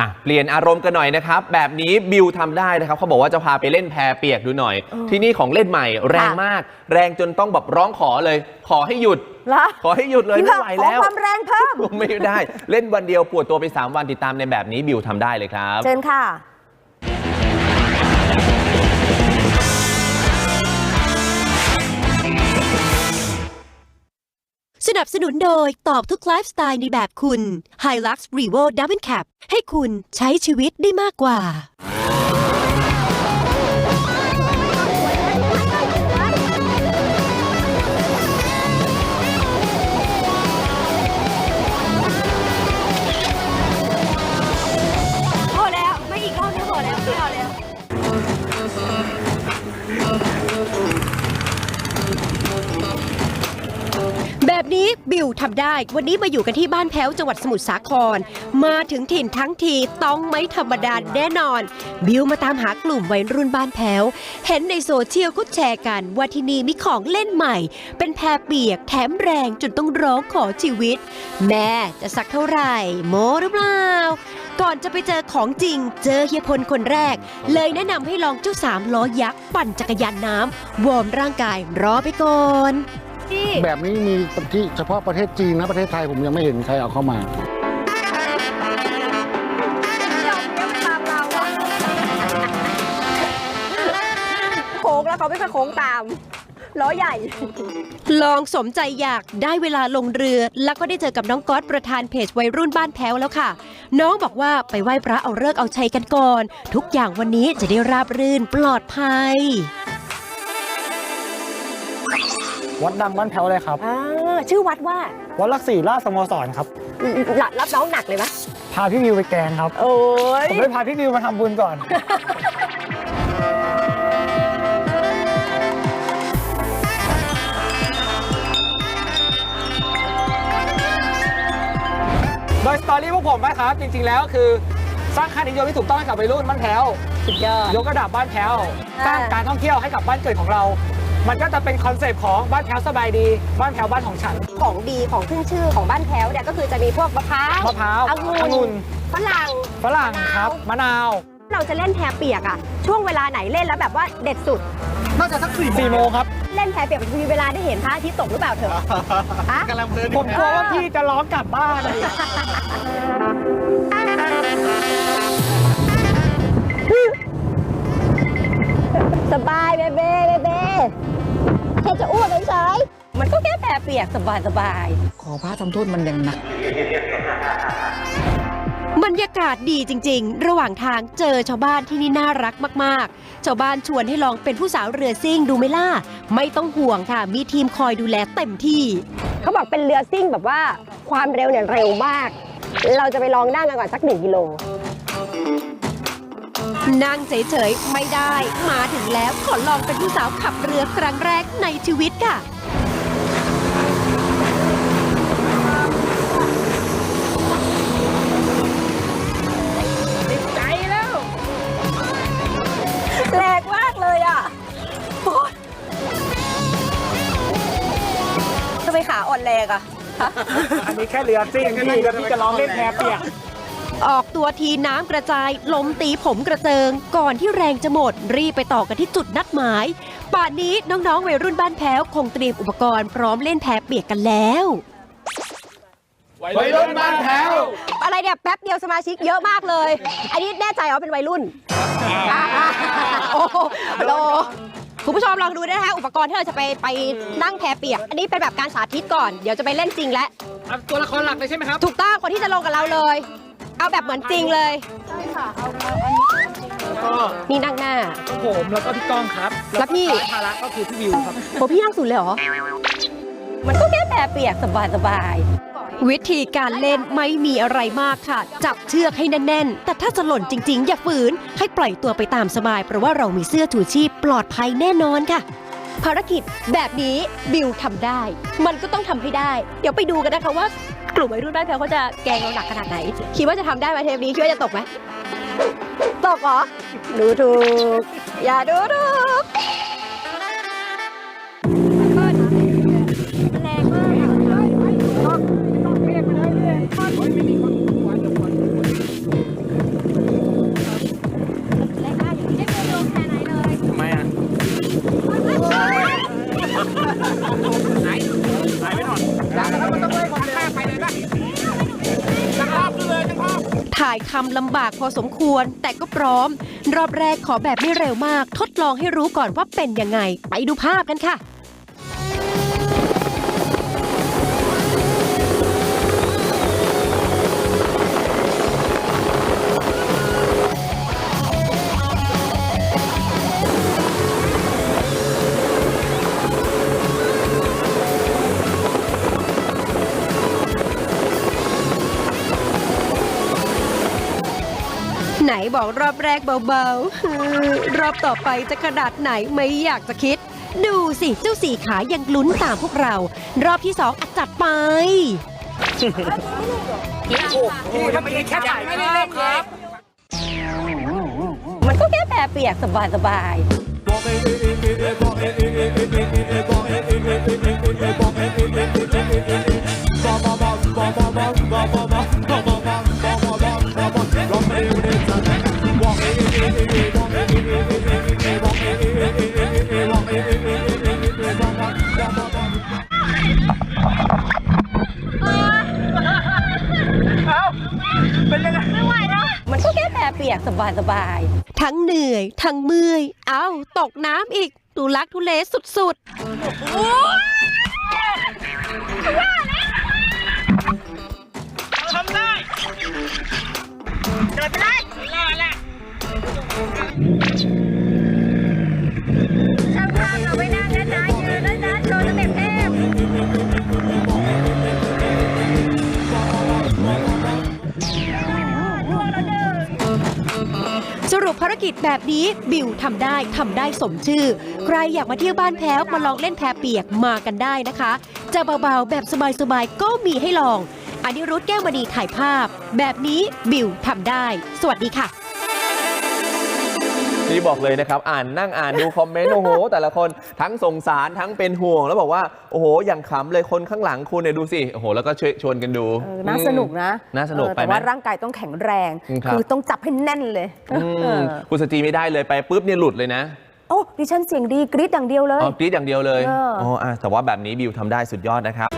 อะเปลี่ยนอารมณ์กันหน่อยนะครับ แบบนี้บิวทำได้นะครับเขาบอกว่าจะพาไปเล่นแพเปียกดูหน่อยเออที่นี่ของเล่นใหม่แรงมาก แรงจนต้องแบบร้องขอเลย ขอให้หยุดละขอให้หยุดเลยพี่ไม่เพิ่มไหวขอแล้วความแรงเพิ่ม ไม่ได้ เล่นวันเดียวปวดตัวไป 3 วันติดตามในแบบนี้บิวทำได้เลยครับ เชิญค่ะ นับสนุนโดยตอบทุกไลฟ์สไตล์ในแบบคุณ Hilux Revo Double Cap ให้คุณใช้ชีวิตได้มากกว่า นี้บิวทำได้ วันนี้มาอยู่กันที่บ้านแพ้วจังหวัดสมุทรสาคร มาถึงถิ่นทั้งทีต้องไม่ธรรมดาแน่นอน บิวมาตามหากลุ่มวัยรุ่นบ้านแพ้ว เห็นในโซเชียลก็แชร์กันว่าที่นี่มีของเล่นใหม่ เป็นแพรเปียกแถมแรงจนต้องร้องขอชีวิต แม่จะสักเท่าไหร่ โมหรือเปล่า ก่อนจะไปเจอของจริง เจอเฮียพลคนแรก เลยแนะนำให้ลองเจ้าสามล้อยักษ์ปั่นจักรยานน้ำวอร์มร่างกายรอไปก่อน พี่แบบนี้มีที่เฉพาะประเทศจีนนะประเทศไทยผมยังไม่เห็นใครเอาเข้ามายอมเลี้ยงตามเราอะโค้งแล้วเขาไม่เคยโค้งตามล้อใหญ่ ลองสมใจอยากได้เวลาลงเรือ แล้วก็ได้เจอกับน้องก๊อตประธานเพจวัยรุ่นบ้านแพ้วแล้วค่ะ น้องบอกว่าไปไหว้พระเอาเลิกษ์เอาชัยกันก่อน ทุกอย่างวันนี้จะได้ราบรื่นปลอดภัย วัดดังบ้านแพ้วเลยครับ อ่าชื่อวัดว่าวัดลักษีราชสโมสรครับ รับรับน้องหนักเลยไหมพาพี่วิวไปแกงครับ โอ้ยผมได้พาพี่วิวมาทำบุญก่อน โดยสตอรี่พวกผมนะครับ จริง ๆ แล้วคือ สร้างค่านิยมที่ถูกต้องให้กับวัยรุ่นบ้านแพ้ว สุดยอด ยกระดับบ้านแพ้วอ่าสร้างการท่องเที่ยวให้กับบ้านเกิดของเรา มันก็จะเป็นคอนเซปต์ของบ้านแพ้วสบายดี บ้านแพ้วบ้านของฉัน ของดีของขึ้นชื่อของบ้านแพ้วเนี่ยก็คือจะมีพวกมะพร้าวมะพร้าวองุ่นองุ่น ฝรั่ง ฝรั่งครับมะนาวเราจะเล่นแพเปียกอะช่วงเวลาไหนเล่นแล้วแบบว่าเด็ดสุด น่าจะสักสี่โมงครับ เล่นแพเปียกมันจะมีเวลาได้เห็นพระอาทิตย์ตกหรือเปล่าเถอะฮะผมกลัวว่าพี่จะร้องกลับบ้านเลยสบายเบเบ้เบเบ้ แค่จะอ้วกเฉยๆมันก็แค่แพเปียกสบายสบายขอพระทำโทษมันอย่างหนักบรรยากาศดีจริง ๆ ระหว่างทางเจอชาวบ้านที่นี่น่ารักมากๆ ชาวบ้านชวนให้ลองเป็นผู้สาวเรือซิ่งดูไหมล่ะ ไม่ต้องห่วงค่ะ มีทีมคอยดูแลเต็มที่ เขาบอกเป็นเรือซิ่งแบบว่าความเร็วเนี่ยเร็วมาก เราจะไปลองนั่งกันก่อนสักหนึ่งกิโล นั่งเฉยๆ ไม่ได้ มาถึงแล้วขอลองเป็นผู้สาวขับเรือครั้งแรกในชีวิตค่ะแรงมากเลยอะโอ๊ยทำไมขาอ่อนแรงอะ อันนี้แค่เรือซิ่งพี่แล้วพี่จะร้องเล่นแพเปียก ออกตัวทีน้ำกระจายลมตีผมกระเจิง ก่อนที่แรงจะหมดรีบไปต่อกันที่จุดนัดหมายป่านนี้น้องๆวัยรุ่นบ้านแพ้วคงเตรียมอุปกรณ์พร้อมเล่นแพเปียกกันแล้ววัยรุ่นบ้านแพ้วอะไรเนี่ยแป๊บเดียวสมาชิกเยอะมากเลย อันนี้แน่ใจเหรอเป็นวัยรุ่นโอ้โหโลคุณผู้ชมลองดูนะคะอุปกรณ์ที่เราจะไปไปนั่งแพเปียก อันนี้เป็นแบบการสาธิตก่อน เดี๋ยวจะไปเล่นจริงแล้วตัวละครหลักเลยใช่ไหมครับ ถูกต้องคนที่จะลงกับเราเลย เอาแบบเหมือนจริงเลยก็นี่นั่งหน้า ผมแล้วก็พี่ก้องครับแล้วพี่ภาระก็คือพี่วิวครับ โหพี่นั่งสุดเลยเหรอ มันก็แค่แพเปียกสบายสบายวิธีการเล่นไม่มีอะไรมากค่ะ จับเชือกให้แน่นๆ แต่ถ้าจะหล่นจริง ๆ อย่าฝืน ให้ปล่อยตัวไปตามสบาย เพราะว่าเรามีเสื้อชูชีพปลอดภัยแน่นอนค่ะ ภารกิจแบบนี้บิวทำได้ มันก็ต้องทำให้ได้ เดี๋ยวไปดูกันนะคะว่า กลุ่มวัยรุ่นบ้านแพลวเขาจะแกงเราหนักขนาดไหน คิดว่าจะทำได้ไหมเทปนี้คิดว่าจะตกไหมตกเหรอ ดูถูก อย่าดูถูกแรงมาก ทำลำบากพอสมควร แต่ก็พร้อม รอบแรกขอแบบไม่เร็วมาก ทดลองให้รู้ก่อนว่าเป็นยังไง ไปดูภาพกันค่ะ นบอกรอบแรกเบาๆ รอบต่อไปจะขนาดไหนไม่อยากจะคิด ดูสิเจ้าสี่ขายังลุ้นตามพวกเรา รอบที่สองอัดจัดไปนี่เมื่อกี้แค่ถ่ายไม่ได้เล่นครับ มันก็แค่แพรเปียกสบายสบาย ๆมันก็แค่แพรเปียกสบายสบายๆทั้งเหนื่อย ทั้งเมื่อย เอ้า ตกน้ำอีกตูลักทุเลสุดๆ สรุปภารกิจแบบนี้บิวทำได้ทำได้สมชื่อ ใครอยากมาเที่ยวบ้านแพ้วมาลองเล่นแพเปียกมากันได้นะคะ จะเบาๆแบบสบายๆก็มีให้ลองอันนี้รุธแก้วมณีถ่ายภาพ แบบนี้บิวทำได้ สวัสดีค่ะ นี่บอกเลยนะครับ อ่านนั่งอ่านดูคอมเมนต์โอ้โห แต่ละคนทั้งสงสารทั้งเป็นห่วง แล้วบอกว่าโอ้โหอย่างขำเลยคนข้างหลังคุณเนี่ยดูสิโอ้โหแล้วก็ช่วยชวนกันดูเออน่าสนุกนะน่าสนุกเออไปแต่ไหม ว่าร่างกายต้องแข็งแรงอืมครับ คือต้องจับให้แน่นเลยอืเอมอคุณสจีไม่ได้เลยไปปุ๊บเนี่ยหลุดเลยนะโอ้ดิฉันเสียงดีกรี๊ดอย่างเดียวเลย อ๋อกรี๊ดอย่างเดียวเลยเอออ๋ออะแต่ว่าแบบนี้บิวทำได้สุดยอดนะครับ